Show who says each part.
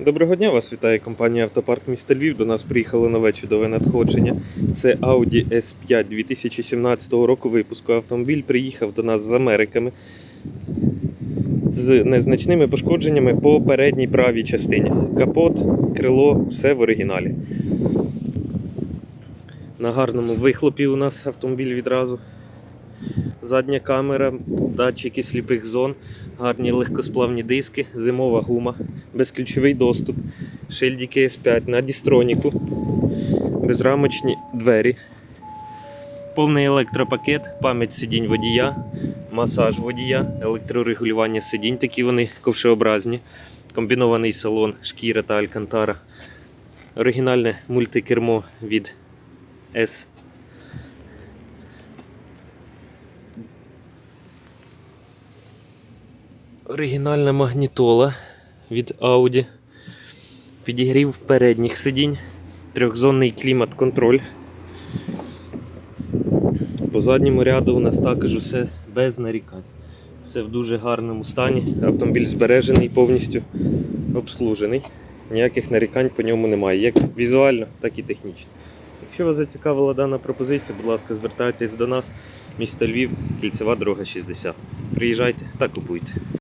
Speaker 1: Доброго дня, вас вітає компанія Автопарк міста Львів. До нас приїхало нове чудове надходження. Це Audi S5 2017 року випуску. Автомобіль приїхав до нас з Америками з незначними пошкодженнями по передній правій частині. Капот, крило, все в оригіналі. На гарному вихлопі у нас автомобіль відразу. Задня камера, датчики сліпих зон, гарні легкосплавні диски, зимова гума, безключовий доступ, шильдики S5 на дістроніку, безрамочні двері, повний електропакет, пам'ять сидінь водія, масаж водія, електрорегулювання сидінь, такі вони ковшеобразні, комбінований салон, шкіра та алькантара, оригінальне мультикермо від S Оригінальна магнітола від Audi. Підігрів передніх сидінь. Трьохзонний клімат-контроль. По задньому ряду у нас також усе без нарікань. Все в дуже гарному стані. Автомобіль збережений, повністю обслужений. Ніяких нарікань по ньому немає, як візуально, так і технічно. Якщо вас зацікавила дана пропозиція, будь ласка, звертайтесь до нас, місто Львів, кільцева дорога 60. Приїжджайте та купуйте.